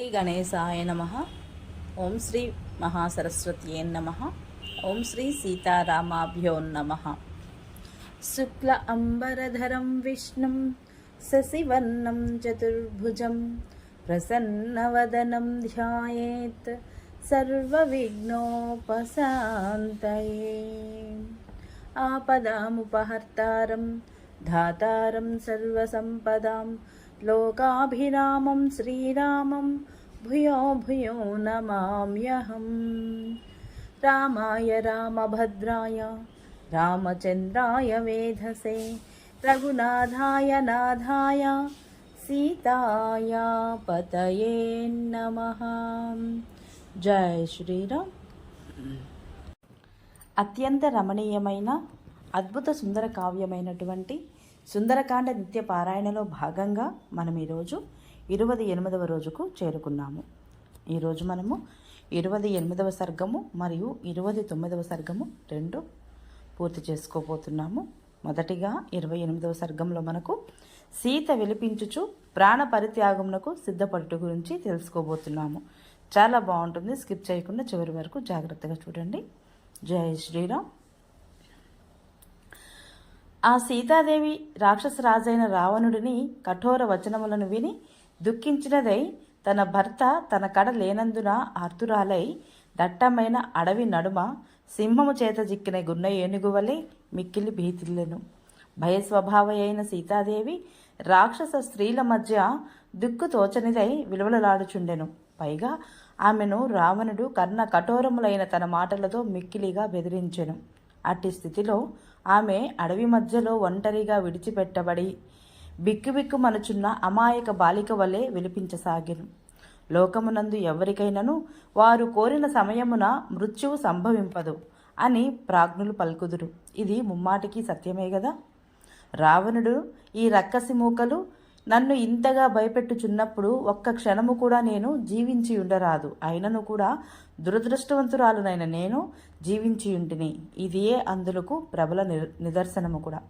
శ్రీ గణేశాయ నమ. ఓం శ్రీ మహాసరస్వత్యే నమ. ఓం శ్రీ సీతారామాభ్యో నమ. శుక్ల అంబరధరం విష్ణుం శశివర్ణం చతుర్భుజం ప్రసన్నవదనం ధ్యాయేత్ సర్వవిఘ్నోపశాంతయే. ఆపదాముపహర్తారం ధాతారం సర్వసంపదాం లోకాభిరామం శ్రీరామం భూయో భూయో నమామ్యహం. రామాయ రామభద్రాయ రామచంద్రాయ వేధసే రఘునాథాయ నాథాయ సీతాయ పతయే నమ. జయ శ్రీరామ్. అత్యంత రమణీయమైన అద్భుత సుందర కావ్యమైనటువంటి సుందరకాండ నిత్య పారాయణలో భాగంగా మనం ఈరోజు ఇరవై ఎనిమిదవ రోజుకు చేరుకున్నాము. ఈరోజు మనము ఇరవై ఎనిమిదవ సర్గము మరియు ఇరవై తొమ్మిదవ సర్గము రెండు పూర్తి చేసుకోబోతున్నాము. మొదటిగా ఇరవై ఎనిమిదవ సర్గంలో మనకు సీత విలిపించుచు ప్రాణ పరిత్యాగమునకు సిద్ధపడుట గురించి తెలుసుకోబోతున్నాము. చాలా బాగుంటుంది స్కిప్ చేయకుండా చివరి వరకు జాగ్రత్తగా చూడండి. జై శ్రీరామ్. ఆ సీతాదేవి రాక్షస రాజైన రావణుడిని కఠోర వచనములను విని దుఃఖించినదై తన భర్త తన కడ లేనందున ఆర్తురాలై దట్టమైన అడవి నడుమ సింహము చేత చిక్కిన గున్న ఏనుగువలే మిక్కిలి భీతిల్లెను. భయస్వభావ అయిన సీతాదేవి రాక్షస స్త్రీల మధ్య దిక్కు తోచనిదై విలువలలాడుచుండెను. పైగా ఆమెను రావణుడు కర్ణ కఠోరములైన తన మాటలతో మిక్కిలిగా బెదిరించెను. అట్టి స్థితిలో ఆమె అడవి మధ్యలో ఒంటరిగా విడిచిపెట్టబడి బిక్కుబిక్కుమనుచున్న అమాయక బాలిక వలె విలిపించసాగెను లోకమునందు ఎవరికైనను వారు కోరిన సమయమున మృత్యువు సంభవింపదు అని ప్రాజ్ఞులు పలుకుదురు. ఇది ముమ్మాటికి సత్యమే కదా రావణుడు ఈ రక్కసి మూకలు నన్ను ఇంతగా భయపెట్టుచున్నప్పుడు ఒక్క క్షణము కూడా నేను జీవించి ఉండరాదు. అయినను కూడా దురదృష్టవంతురాలునైన నేను జీవించి ఉంటిని. ఇదియే అందులకు ప్రబల నిదర్శనము కూడా.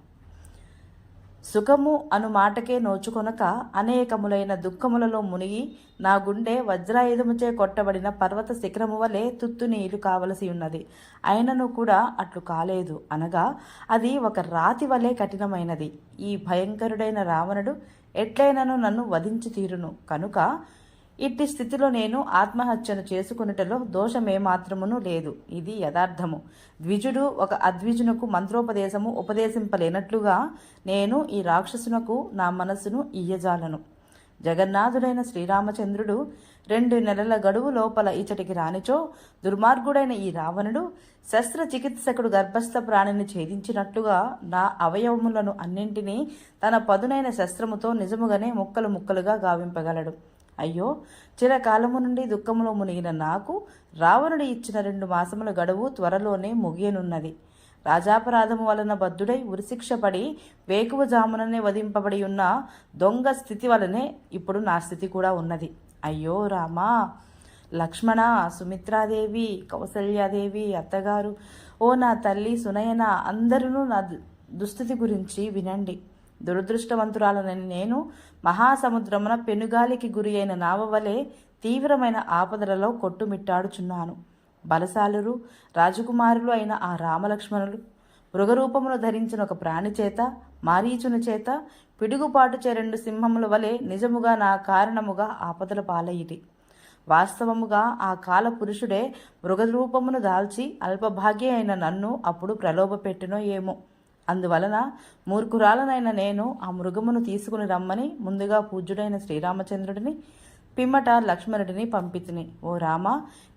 సుఖము అను మాటకే నోచుకొనక అనేకములైన దుఃఖములలో మునిగి నా గుండె వజ్రాయుధముచే కొట్టబడిన పర్వత శిఖరము వలె తుత్తునీలు కావలసి ఉన్నది. అయినను కూడా అట్లు కాలేదు. అనగా అది ఒక రాతి వలె కఠినమైనది. ఈ భయంకరుడైన రావణుడు ఎట్లయినను నన్ను వధించి తీరును. కనుక ఇట్టి స్థితిలో నేను ఆత్మహత్యను చేసుకున్నటలో దోషమేమాత్రమును లేదు. ఇది యథార్థము. ద్విజుడు ఒక అద్విజునకు మంత్రోపదేశము ఉపదేశింపలేనట్లుగా నేను ఈ రాక్షసునకు నా మనస్సును ఇయ్యజాలను. జగన్నాథుడైన శ్రీరామచంద్రుడు రెండు నెలల గడువు లోపల ఇచటికి రానిచో దుర్మార్గుడైన ఈ రావణుడు శస్త్రచికిత్సకుడు గర్భస్థ ప్రాణిని ఛేదించినట్లుగా నా అవయవములను అన్నింటినీ తన పదునైన శస్త్రముతో నిజముగానే ముక్కలు ముక్కలుగా గావింపగలడు. అయ్యో చిరకాలము నుండి దుఃఖములో మునిగిన నాకు రావణుడు ఇచ్చిన రెండు మాసముల గడువు త్వరలోనే ముగియనున్నది. రాజాపరాధము వలన బద్ధుడై ఉరిశిక్ష పడి వేకువజాముననే వధింపబడి ఉన్న దొంగ స్థితి వలనే ఇప్పుడు నా స్థితి కూడా ఉన్నది. అయ్యో రామా! లక్ష్మణ సుమిత్రాదేవి కౌసల్యాదేవి అత్తగారు ఓ నా తల్లి సునయన అందరూ నా దు- దుస్థితి గురించి వినండి. దురదృష్టవంతురాలనని నేను మహాసముద్రమున పెనుగాలికి గురి అయిన నావ వలె తీవ్రమైన ఆపదలలో కొట్టుమిట్టాడుచున్నాను. బలశాలురు రాజకుమారులు అయిన ఆ రామలక్ష్మణులు మృగరూపమును ధరించిన ఒక ప్రాణి చేత మారీచుని చేత పిడుగుపాటుచే రెండు సింహముల వలె నిజముగా నా కారణముగా ఆపదల పాలయిటి వాస్తవముగా ఆ కాల పురుషుడే మృగరూపమును దాల్చి అల్పభాగ్య అయిన నన్ను అప్పుడు ప్రలోభపెట్టినో ఏమో. అందువలన మూర్ఖురాలనైన నేను ఆ మృగమును తీసుకుని రమ్మని ముందుగా పూజ్యుడైన శ్రీరామచంద్రుడిని పిమ్మట లక్ష్మణుడిని పంపితిని. ఓ రామ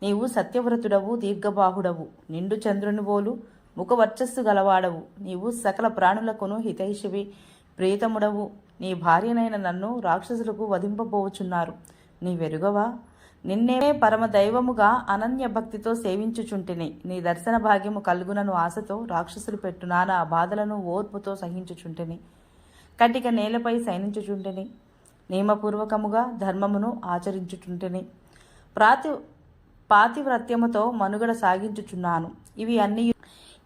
నీవు సత్యవ్రతుడవు దీర్ఘబాహుడవు. నిండు చంద్రుని పోలు ముఖవర్చస్సు గలవాడవు. నీవు సకల ప్రాణులకును హితైషివి ప్రీతముడవు. నీ భార్యనైన నన్ను రాక్షసులకు వధింపబోచున్నారు. నీ వెరుగవా నిన్నే పరమ దైవముగా అనన్య భక్తితో సేవించుచుంటిని. నీ దర్శన భాగ్యము కలుగునను ఆశతో రాక్షసులు పెట్టు నానా బాధలను ఓర్పుతో సహించుచుంటిని. కటిక నేలపై శయనించుచుంటిని. నియమపూర్వకముగా ధర్మమును ఆచరించుచుంటేనే. ప్రాతి పాతివ్రత్యముతో మనుగడ సాగించుచున్నాను. ఇవి అన్ని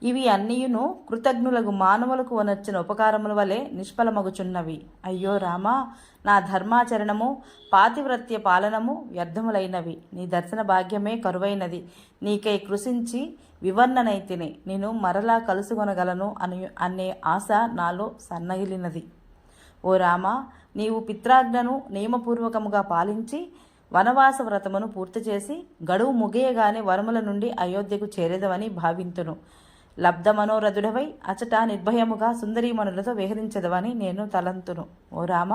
ఇవి అన్నియును కృతజ్ఞులకు మానవులకు వనర్చిన ఉపకారముల వలె నిష్ఫలమగుచున్నవి. అయ్యో రామా నా ధర్మాచరణము పాతివ్రత్య పాలనము వ్యర్థములైనవి. నీ దర్శన భాగ్యమే కరువైనది. నీకై కృషించి వివర్ణనైతిని. నేను మరలా కలుసుకొనగలను అని అనే ఆశ నాలో సన్నగిలినది. ఓ రామ నీవు పిత్రాజ్ఞను నియమపూర్వకముగా పాలించి వనవాస వ్రతమును పూర్తి చేసి గడువు ముగియగానే వరముల నుండి అయోధ్యకు చేరేదవని భావింతును. లబ్ధ మనోరథుడవై అచట నిర్భయముగా సుందరీమణులతో విహరించదవని నేను తలంతును. ఓ రామ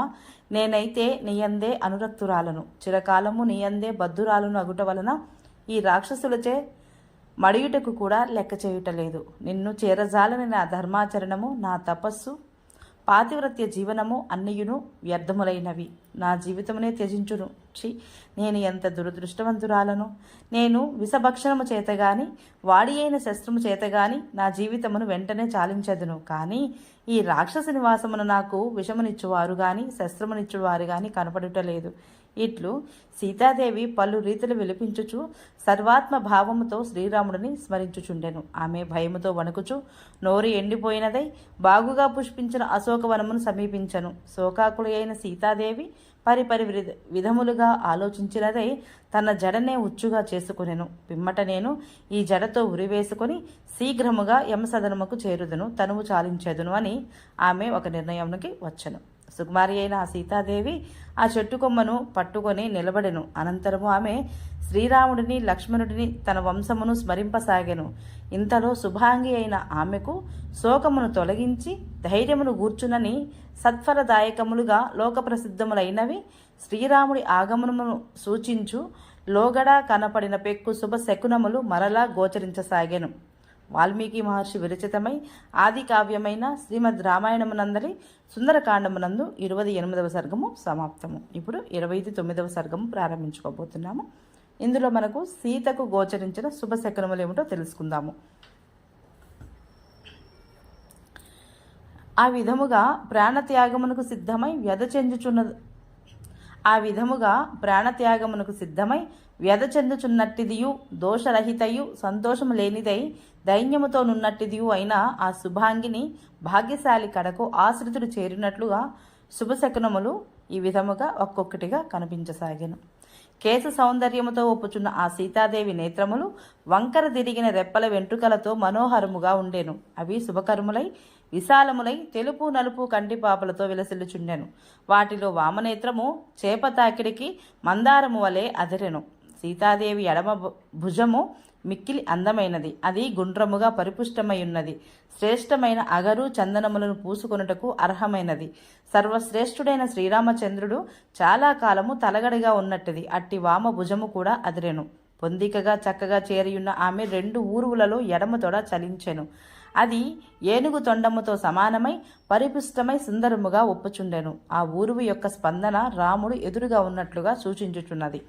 నేనైతే నీయందే అనురక్తురాలను. చిరకాలము నీయందే బద్ధురాలను అగుట వలన ఈ రాక్షసులచే మడియుటకు కూడా లెక్క చేయుటలేదు నిన్ను చేరజాలని నా ధర్మాచరణము నా తపస్సు పాతివ్రత్య జీవనము అన్నియును వ్యర్థములైనవి. నా జీవితమునే త్యజించును. చి నేను ఎంత దురదృష్టవంతురాలను? నేను విషభక్షణము చేతగాని వాడి అయిన శస్త్రము చేతగాని నా జీవితమును వెంటనే చాలించదును. కానీ ఈ రాక్షస నివాసమును నాకు విషమునిచ్చువారు గాని శస్త్రమునిచ్చువారు గాని కనపడుటలేదు. ఇట్లు సీతాదేవి పలు రీతులు విలిపించుచు సర్వాత్మ భావముతో శ్రీరాముడిని స్మరించుచుండెను. ఆమె భయముతో వణుకుచు నోరు ఎండిపోయినదై బాగుగా పుష్పించిన అశోకవనమును సమీపించను. శోకాకులు అయిన సీతాదేవి పరిపరి విధ- విధములుగా ఆలోచించినదై తన జడనే ఉచ్చుగా చేసుకునేను. పిమ్మట నేను ఈ జడతో ఉరివేసుకొని శీఘ్రముగా యమసదనముకు చేరుదును తనువు చాలించేదును అని ఆమె ఒక నిర్ణయానికి వచ్చను. సుకుమారి అయిన ఆ సీతాదేవి ఆ చెట్టు కొమ్మను పట్టుకొని నిలబడెను. అనంతరము ఆమె శ్రీరాముడిని లక్ష్మణుడిని తన వంశమును స్మరింపసాగెను. ఇంతలో శుభాంగి అయిన ఆమెకు శోకమును తొలగించి ధైర్యమును గూర్చునని సత్ఫలదాయకములుగా లోకప్రసిద్ధములైనవి శ్రీరాముడి ఆగమనమును సూచించు లోగడ కనపడిన పెక్కు శుభ శకునములు మరలా గోచరించసాగెను. వాల్మీకి మహర్షి విరచితమై ఆది కావ్యమైన శ్రీమద్ రామాయణమునందరి సుందరకాండమునందు ఇరవై ఎనిమిదవ సర్గము సమాప్తము. ఇప్పుడు ఇరవై తొమ్మిదవ సర్గము ప్రారంభించుకోబోతున్నాము. ఇందులో మనకు సీతకు గోచరించిన శుభశకనములు ఏమిటో తెలుసుకుందాము. ఆ విధముగా ప్రాణత్యాగమునకు సిద్ధమై వ్యధ చెందుచున్న ఆ విధముగా ప్రాణత్యాగమునకు సిద్ధమై వ్యధ చెందుచున్నట్టిదియు దోషరహితయు సంతోషము లేనిదై దైన్యముతో నున్నట్టిదియు అయిన ఆ శుభాంగిని భాగ్యశాలి కడకు ఆశ్రితుడు చేరినట్లుగా శుభశకునములు ఈ విధముగా ఒక్కొక్కటిగా కనిపించసాగాను. కేశ సౌందర్యముతో ఒప్పుచున్న ఆ సీతాదేవి నేత్రములు వంకర తిరిగిన రెప్పల వెంట్రుకలతో మనోహరముగా ఉండెను. అవి శుభకర్ములై విశాలములై తెలుపు నలుపు కంటిపాపలతో విలసిల్లుచుండెను. వాటిలో వామనేత్రము చేప తాకిడికి మందారము వలె అదిరెను. సీతాదేవి ఎడమ భు- భుజము మిక్కిలి అందమైనది. అది గుండ్రముగా పరిపుష్టమై ఉన్నది శ్రేష్టమైన అగరు చందనములను పూసుకొనుటకు అర్హమైనది. సర్వశ్రేష్ఠుడైన శ్రీరామచంద్రుడు చాలా కాలము తలగడగా ఉన్నట్టుది. అట్టి వామ భుజము కూడా అదిరెను. పొందికగా చక్కగా చేరియున్న ఆమె రెండు ఊరువులలో ఎడమ తొడ చలించెను. అది ఏనుగు తొండముతో సమానమై పరిపుష్టమై సుందరముగా ఒప్పుచుండెను. ఆ ఊరువు యొక్క స్పందన రాముడు ఎదురుగా ఉన్నట్లుగా సూచించుచున్నది.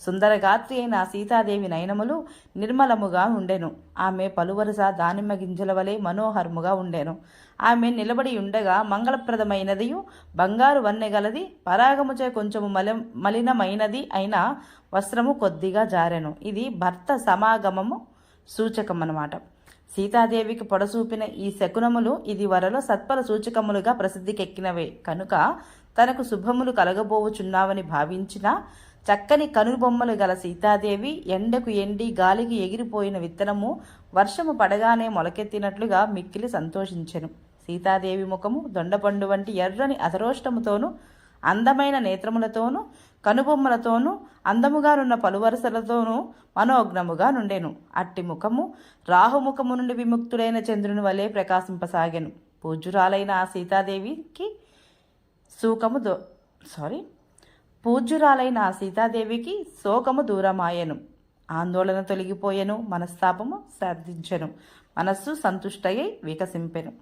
సుందరగాత్రి అయిన సీతాదేవి నయనములు నిర్మలముగా ఉండెను. ఆమె పలువరుస దానిమ్మ గింజల వలె మనోహరముగా ఉండెను. ఆమె నిలబడి ఉండగా మంగళప్రదమైనదియు బంగారు వన్నెగలది పరాగముచే కొంచెము మలి మలినమైనది అయిన వస్త్రము కొద్దిగా జారెను. ఇది భర్త సమాగమము సూచకం అన్నమాట సీతాదేవికి పొడసూపిన ఈ శకునములు ఇది వరలో సత్పర సూచకములుగా ప్రసిద్ధికెక్కినవే. కనుక తనకు శుభములు కలగబోవుచున్నావని భావించిన చక్కని కనుబొమ్మలు గల సీతాదేవి ఎండకు ఎండి గాలికి ఎగిరిపోయిన విత్తనము వర్షము పడగానే మొలకెత్తినట్లుగా మిక్కిలి సంతోషించెను. సీతాదేవి ముఖము దొండపండు వంటి ఎర్రని అధరోష్టముతోనూ అందమైన నేత్రములతోనూ కనుబొమ్మలతోనూ అందముగానున్న పలువరసలతోనూ మనోగ్నముగా నుండెను. అట్టి ముఖము రాహుముఖము నుండి విముక్తుడైన చంద్రుని వలె ప్రకాశింపసాగెను. పూజ్యురాలైన ఆ సీతాదేవికి సూకము దో సారీ పూజ్యురాలైన సీతాదేవికి శోకము దూరమాయెను. ఆందోళన తొలగిపోయెను మనస్తాపము సాధించెను మనస్సు సంతుష్టయ్యి వికసింపెను.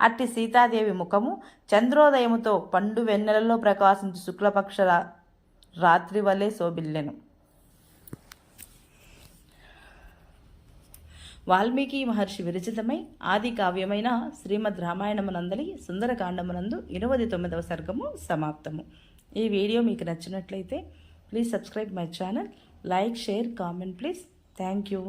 అట్టి సీతాదేవి ముఖము చంద్రోదయముతో పండు వెన్నెలలో ప్రకాశించు శుక్లపక్ష రాత్రి వలె శోభిల్లెను. వాల్మీకి మహర్షి విరచితమై ఆది కావ్యమైన శ్రీమద్ రామాయణమునందలి సుందరకాండమునందు ఇరవై తొమ్మిదవ సర్గము సమాప్తము. ఈ వీడియో మీకు నచ్చినట్లయితే please subscribe my channel like share comment please. Thank you.